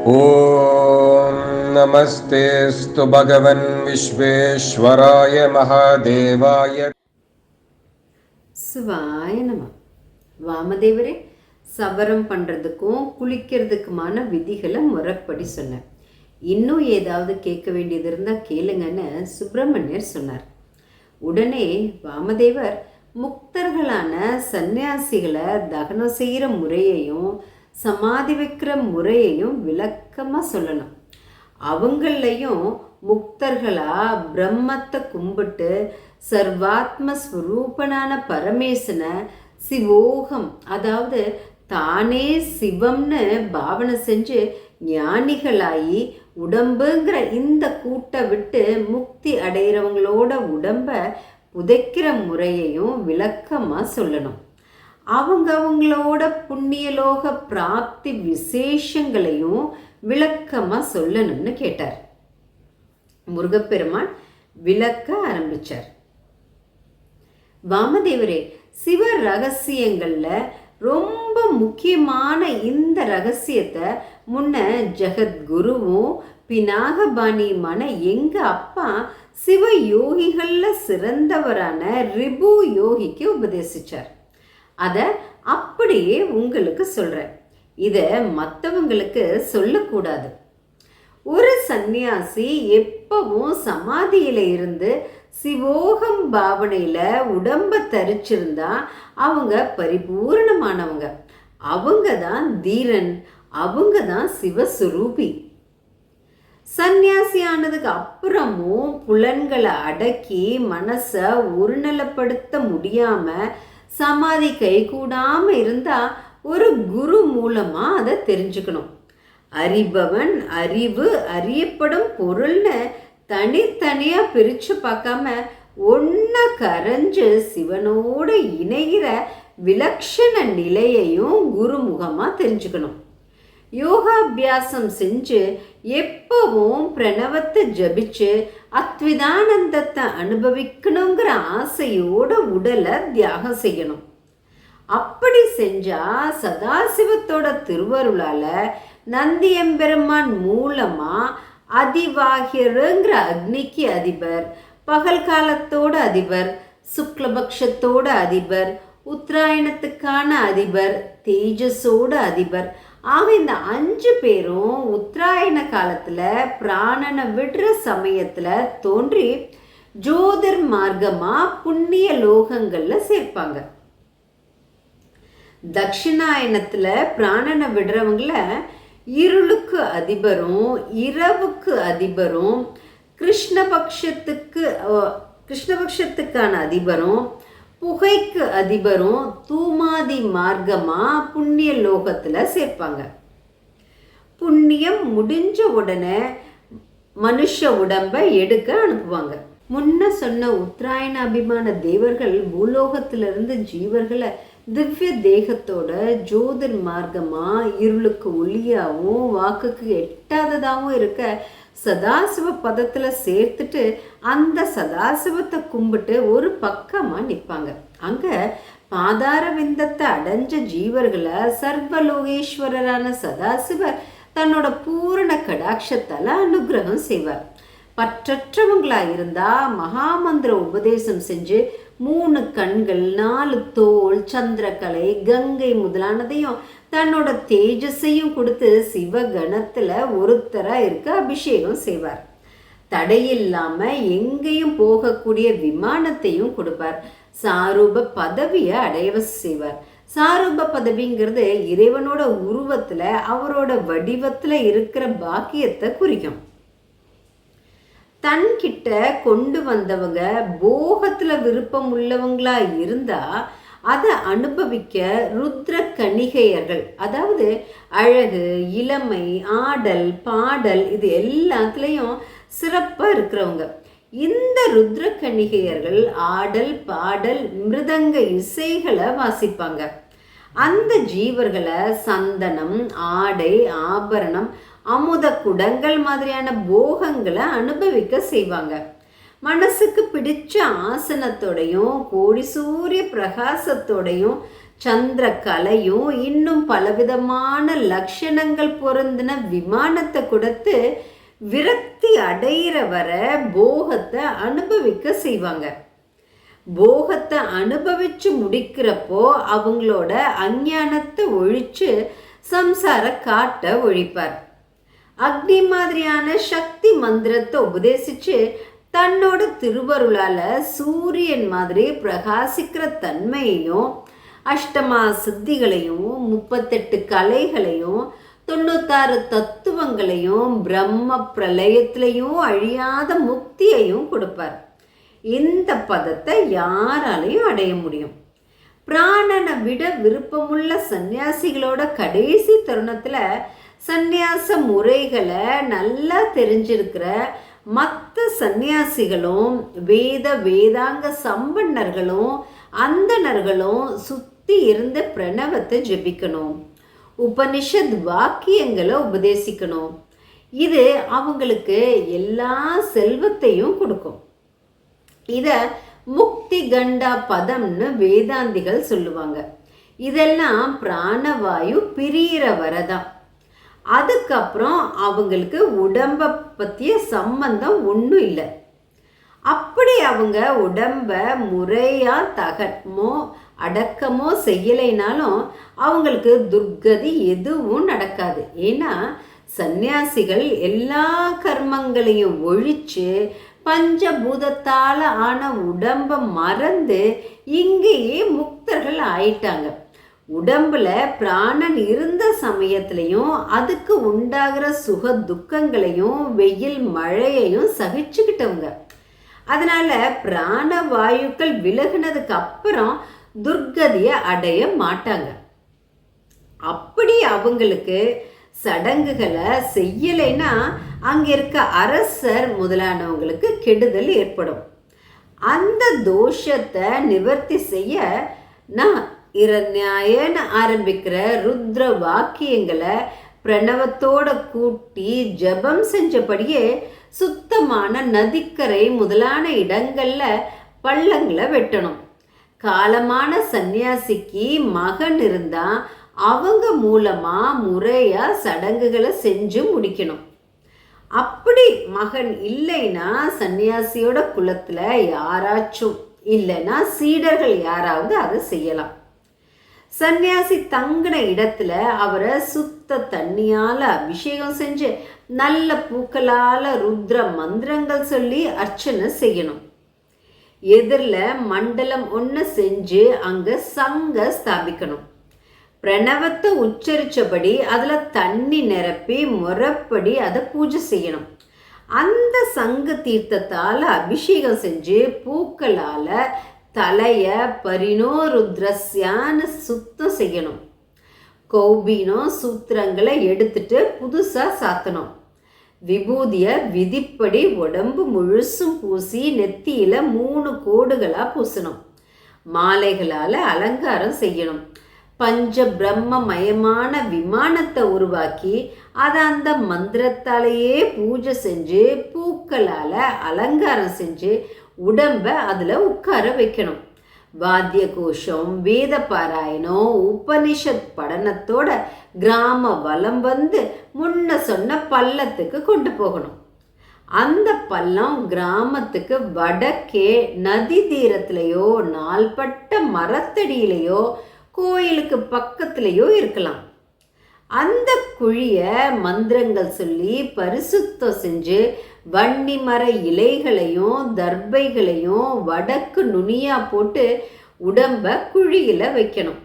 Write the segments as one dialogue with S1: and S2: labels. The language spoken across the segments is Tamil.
S1: ॐ नमस्तेऽस्तु भगवन् विश्वेश्वराय महादेवाय
S2: சிவாய நம வாமதேவரே சவரம் பண்ணுறதுக்கும் குளிக்கிறதுக்குமான விதிகளை முறைப்படி சொன்னேன் இன்னும் ஏதாவது கேட்க வேண்டியது இருந்தால் கேளுங்கன்னு சுப்பிரமணியர் சொன்னார் உடனே வாமதேவர் முக்தர்களான சந்நியாசிகளை தகனம் செய்கிற முறையையும் சமாதி வைக்கிற முறையையும் விளக்கமாக சொல்லணும். அவங்களையும் முக்தர்களா பிரம்மத்தை கும்பிட்டு சர்வாத்ம ஸ்வரூபனான பரமேசனை சிவோகம் அதாவது தானே சிவம்னு பாவனை செஞ்சு ஞானிகளாகி உடம்புங்கிற இந்த கூட்டை விட்டு முக்தி அடைகிறவங்களோட உடம்ப புதைக்கிற முறையையும் விளக்கமாக சொல்லணும். அவங்க அவங்களோட புண்ணியலோக பிராப்தி விசேஷங்களையும் விளக்கமாக சொல்லணும்னு கேட்டார். முருகப்பெருமான் விளக்க ஆரம்பிச்சார். வாமதேவரே சிவ ரகசியங்களில் ரொம்ப முக்கியமான இந்த ரகசியத்தை முன்ன ஜெகத்குருவும் பினாகபாணியுமான எங்கள் அப்பா சிவ யோகிகளில் சிறந்தவரான ரிபு யோகிக்கு உபதேசித்தார் அதை அப்படியே உங்களுக்கு சொல்கிறேன் இதை மற்றவங்களுக்கு சொல்லக்கூடாது. ஒரு சந்நியாசி எப்பவும் சமாதியில் இருந்து சிவோகம் பாவனையில் உடம்ப தரிச்சிருந்தா அவங்க பரிபூர்ணமானவங்க. அவங்க தான் தீரன் அவங்க தான் சிவஸ்வரூபி சந்நியாசி ஆனதுக்கு அப்புறமும் புலன்களை அடக்கி மனசை ஒருநிலைப்படுத்த முடியாமல் சமாதி கைகூடாம இருந்தா ஒரு குரு மூலமா அதை தெரிஞ்சுக்கணும். அறிபவன் அறிவு அறியப்படும் பொருள்னு தனித்தனியா பிரிச்சு பார்க்காம ஒன்ன கரைஞ்சு சிவனோடு இணைகிற விலக்ஷண நிலையையும் குருமுகமாக தெரிஞ்சுக்கணும். யோகாபியாசம் செஞ்சு எப்பவும் பிரணவத்தை ஜபிச்சு அத்விதானந்தத்தை அனுபவிக்கணுங்கிற ஆசையோட உடலை தியாகம் செய்யணும். அப்படி செஞ்சா சதாசிவத்தோட திருவருளால நந்தியம்பெருமான் மூலமா அதிவாகியருங்கிற அக்னிக்கு அதிபர் பகல் காலத்தோட அதிபர் சுக்லபக்ஷத்தோட அதிபர் உத்தராயணத்துக்கான அதிபர் தேஜஸோட அதிபர் ஆக இந்த அஞ்சு பேரும் உத்தராயண காலத்துல பிராணனை விடுற சமயத்துல தோன்றி ஜோதிர் மார்க்கமா புண்ணிய லோகங்கள்ல சேர்ப்பாங்க. தட்சிணாயனத்துல பிராணனை விடுறவங்கள இருளுக்கு அதிபரும் இரவுக்கு அதிபரும் கிருஷ்ணபக்ஷத்துக்கு கிருஷ்ணபக்ஷத்துக்கான அதிபரும் புகைக்கு அதிபரும் தூமாதி மார்க்கமா புண்ணிய லோகத்துல சேர்ப்பாங்க. புண்ணியம் முடிஞ்ச உடனே மனுஷ உடம்பை எடுக்க அனுப்புவாங்க. முன்ன சொன்ன உத்தராயண அபிமான தேவர்கள் பூலோகத்திலிருந்து ஜீவர்களை திவ்ய தேகத்தோட ஜோதிர் மார்க்கமா இருளுக்கு ஒளியாகவும் வாக்குக்கு எட்டாததாகவும் இருக்க சதாசிவ பதத்துல சேர்த்துட்டு அந்த சதாசிவத்தை கும்பிட்டு ஒரு பக்கமா நிற்பாங்க அங்க பாதார விந்தத்தை அடைஞ்ச ஜீவர்களை சர்வலோகேஸ்வரரான சதாசிவர் தன்னோட பூரண கடாட்சத்தால் அனுகிரகம் செய்வார். பற்றற்றவங்களா இருந்தா மகாமந்திர உபதேசம் செஞ்சு மூணு கண்கள் நாலு தோல் சந்திரக்கலை கங்கை முதலானதையும் தன்னோட தேஜஸையும் கொடுத்து சிவகணத்தில் ஒருத்தராக இருக்க அபிஷேகம் செய்வார். தடையில்லாமல் எங்கேயும் போகக்கூடிய விமானத்தையும் கொடுப்பார். சாரூப பதவியை அடையவ செய்வார். சாரூப பதவிங்கிறது இறைவனோட உருவத்தில் அவரோட வடிவத்தில் இருக்கிற பாக்கியத்தை குறிக்கும். தன்கிட்ட கொண்டு வந்தவங்க போகத்தில் விருப்பம் உள்ளவங்களா இருந்தால் அதை அனுபவிக்க ருத்ர கணிகையர்கள் அதாவது அழகு இளமை ஆடல் பாடல் இது எல்லாத்துலேயும் சிறப்பாக இருக்கிறவங்க. இந்த ருத்ர கணிகையர்கள் ஆடல் பாடல் மிருதங்க இசைகளை வாசிப்பாங்க. அந்த ஜீவர்களை சந்தனம் ஆடை ஆபரணம் அமுத குடங்கள் மாதிரியான போகங்களை அனுபவிக்க செய்வாங்க. மனசுக்கு பிடிச்ச ஆசனத்தோடையும் கோடி சூரிய பிரகாசத்தோடையும் சந்திர கலையும் இன்னும் பலவிதமான லட்சணங்கள் பொருந்தின விமானத்தை கொடுத்து விரக்தி அடையிற வர போகத்தை அனுபவிக்க செய்வாங்க. போகத்தை அனுபவிச்சு முடிக்கிறப்போ அவங்களோட அஞ்ஞானத்தை ஒழிச்சு சம்சார காட்ட ஒழிப்பார். அக்னி மாதிரியான சக்தி மந்திரத்தை உபதேசிச்சு தன்னோட திருவருளால சூரியன் மாதிரி பிரகாசிக்கிற தன்மையையும் அஷ்டமா சித்திகளையும் முப்பத்தெட்டு கலைகளையும் தொண்ணூத்தாறு தத்துவங்களையும் பிரம்ம பிரளயத்திலையும் அழியாத முக்தியையும் கொடுப்பார். இந்த பதத்தை யாராலையும் அடைய முடியும். பிராணனை விட விருப்பமுள்ள சன்னியாசிகளோட கடைசி தருணத்தில் சந்நியாச முறைகளை நல்லா தெரிஞ்சிருக்கிற மற்ற சந்நியாசிகளும் வேத வேதாங்க சம்பன்னர்களும் அந்தணர்களும் சுத்தி இருந்த பிரணவத்தை ஜெபிக்கணும். உபனிஷத் வாக்கியங்களை உபதேசிக்கணும். இது அவங்களுக்கு எல்லா செல்வத்தையும் கொடுக்கும். இத முக்தி கண்டா பதம்னு வேதாந்திகள் சொல்லுவாங்க. இதெல்லாம் பிராணவாயு பிரியிற வரதான் அதுக்கப்புறம் அவங்களுக்கு உடம்பை பற்றிய சம்பந்தம் ஒன்றும் இல்லை. அப்படி அவங்க உடம்ப முறையாக தகமோ அடக்கமோ செய்யலைனாலும் அவங்களுக்கு துர்கதி எதுவும் நடக்காது. ஏன்னா சந்நியாசிகள் எல்லா கர்மங்களையும் ஒழிச்சு பஞ்சபூதத்தால் ஆன உடம்பை மறந்து இங்கேயே முக்தர்கள் ஆயிட்டாங்க. உடம்புல பிராணன் இருந்த சமயத்திலையும் அதுக்கு உண்டாகிற சுக துக்கங்களையும் வெயில் மழையையும் சகிச்சுக்கிட்டவங்க. அதனால பிராண வாயுக்கள் விலகுனதுக்கு அப்புறம் துர்கதியை அடைய மாட்டாங்க. அப்படி அவங்களுக்கு சடங்குகளை செய்யலைன்னா அங்க இருக்க அரசர் முதலானவங்களுக்கு கெடுதல் ஏற்படும். அந்த தோஷத்தை நிவர்த்தி செய்ய நான் இரண்யாயன்னு ஆரம்பிக்கிற ருத்ர வாக்கியங்களை பிரணவத்தோட கூட்டி ஜபம் செஞ்சபடியே சுத்தமான நதிக்கரை முதலான இடங்கள்ல பள்ளங்களை வெட்டணும். காலமான சந்நியாசிக்கு மகன் இருந்தா அவங்க மூலமா முறையா சடங்குகளை செஞ்சு முடிக்கணும். அப்படி மகன் இல்லைன்னா சன்னியாசியோட குலத்துல யாராச்சும் இல்லைன்னா சீடர்கள் யாராவது அதை செய்யலாம். சன்னியாசி தங்கின இடத்துல அவரை சுத்த தண்ணியால் அபிஷேகம் செஞ்சு நல்ல பூக்களால் ருத்ர மந்திரங்கள் சொல்லி அர்ச்சனை செய்யணும். எதிரில் மண்டலம் ஒன்று செஞ்சு அங்கே சங்க ஸ்தாபிக்கணும். பிரணவத்தை உச்சரித்தபடி அதில் தண்ணி நிரப்பி முறப்படி அதை பூஜை செய்யணும். அந்த சங்க தீர்த்தத்தால் அபிஷேகம் செஞ்சு பூக்களால் தலைய பரிணோ ருத்ரஸ்யான்னு சுத்தம் செய்யணும். கௌபீனம் சூத்திரங்களை எடுத்துட்டு புதுசாக சாத்தணும். விபூதிய விதிப்படி உடம்பு முழுசும் பூசி நெத்தியில மூணு கோடுகளா பூசணும். மாலைகளால அலங்காரம் செய்யணும். பஞ்ச பிரம்ம மயமான விமானத்தை உருவாக்கி அதை அந்த மந்திரத்தாலேயே பூஜை செஞ்சு பூக்களால் அலங்காரம் செஞ்சு உடம்ப அதுல உட்கார வைக்கணும். வாத்திய கோஷம் வேத பாராயணம் உபனிஷத் படனத்தோட கிராம வலம் வந்து முன்ன சொன்ன பள்ளத்துக்கு கொண்டு போகணும். அந்த பள்ளம் கிராமத்துக்கு வடக்கே நதி தீரத்திலேயோ நாள்பட்ட மரத்தடியிலேயோ கோயிலுக்கு பக்கத்திலேயோ இருக்கலாம். அந்த குழிய மந்திரங்கள் சொல்லி பரிசுத்தம் செஞ்சு வண்டி மர இலைகளையும் தர்பைகளையும் வடக்கு நுனியா போட்டு உடம்ப குழியில வைக்கணும்.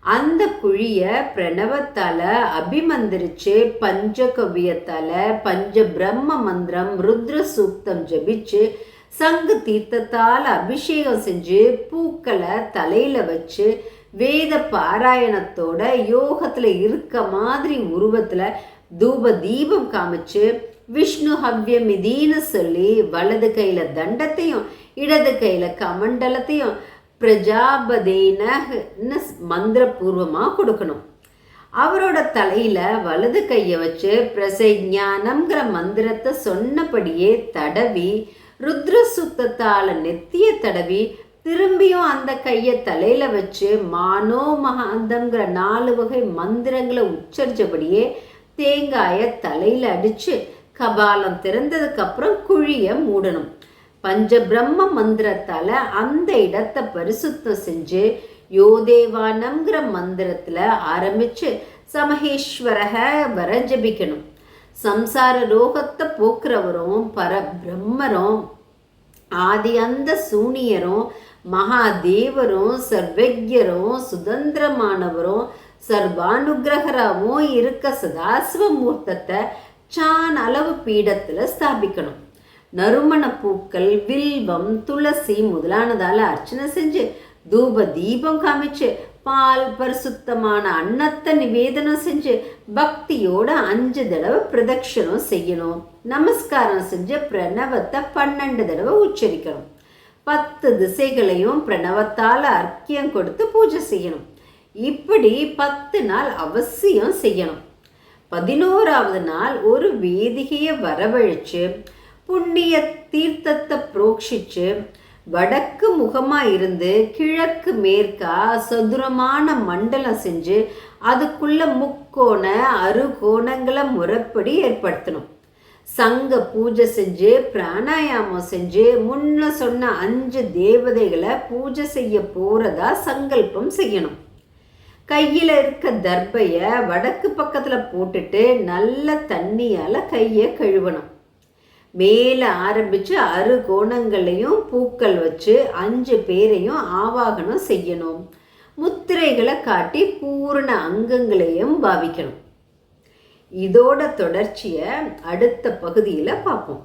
S2: அந்த குழிய பிரணவத்தால அபிமந்திரிச்சு பஞ்ச பஞ்சகவியத்தால பஞ்ச பிரம்ம மந்திரம் ருத்ர சூக்தம் ஜபிச்சு சங்கு தீர்த்தத்தால் அபிஷேகம் செஞ்சு பூக்களை தலையில வச்சு வேத பாராயணத்தோட யோகத்துல இருக்க மாதிரி உருவத்துல தூப தீபம் காமிச்சு விஷ்ணு ஹவ்யமிதின்னு சொல்லி வலது கையில தண்டத்தையும் இடது கையில கமண்டலத்தையும் பிரஜாபதேனன்னு மந்திரபூர்வமாக கொடுக்கணும். அவரோட தலையில வலது கையை வச்சு பிரசைஞானம்ங்கிற மந்திரத்தை சொன்னபடியே தடவி ருத்ர சுத்தத்தால நெத்திய தடவி திரும்பியும் அந்த கையை தலையில வச்சு மானோ மகாந்தம்ங்கிற நாலு வகை மந்திரங்களை உச்சரிச்சபடியே தேங்காயை தலையில அடிச்சு கபாலம் திறந்ததுக்கு அப்புறம் குழிய மூடணும். பஞ்சபிரம்ம மந்திரத்தால அந்த இடத்தை பரிசுத்தம் செஞ்சு யோதேவானம்ங்கிற மந்திரத்துல ஆரம்பிச்சு சமஹேஸ்வரக வர ஜபிக்கணும். சம்சார ரோகத்தை போக்குறவரும் பர பிரம்மரும் ஆதி அந்த சூனியரும் மகாதேவரும் சர்வஜரும் சுதந்திரமானவரும் சர்வானுகிரகராவும் இருக்க சதாசிவ மூர்த்தத்தை சான் அளவு பீடத்தில் ஸ்தாபிக்கணும். நறுமண பூக்கள் வில்வம் துளசி முதலானதால் அர்ச்சனை செஞ்சு தூப தீபம் காமிச்சு பால் பரிசுத்தமான அன்னத்தை நிவேதனம் செஞ்சு பக்தியோட அஞ்சு தடவை பிரதட்சணம் செய்யணும். நமஸ்காரம் செஞ்சு பிரணவத்தை பன்னெண்டு தடவை உச்சரிக்கணும். பத்து திசைகளையும் பிரணவத்தால் அர்க்கியம் கொடுத்து பூஜை செய்யணும். இப்படி பத்து நாள் அவசியம் செய்யணும். பதினோராவது நாள் ஒரு வேதிகையை வரவழைச்சு புண்ணிய தீர்த்தத்தை புரோக்ஷிச்சு வடக்கு முகமாக இருந்து கிழக்கு மேற்கா சதுரமான மண்டலம் செஞ்சு அதுக்குள்ள முக்கோண அறுகோணங்களை முறைப்படி ஏற்படுத்தணும். சங்க பூஜை செஞ்சு பிராணாயாமம் செஞ்சு முன்ன சொன்ன அஞ்சு தேவதைகளை பூஜை செய்ய போறதா சங்கல்பம் செய்யணும். கையில் இருக்க தர்பையை வடக்கு பக்கத்தில் போட்டுட்டு நல்ல தண்ணியால் கையை கழுவணும். மேலே ஆரம்பித்து அறு கோணங்களையும் பூக்கள் வச்சு அஞ்சு பேரையும் ஆவாகனம் செய்யணும். முத்திரைகளை காட்டி பூரண அங்கங்களையும் பாவிக்கணும். இதோட தொடர்ச்சியை அடுத்த பகுதியில் பார்ப்போம்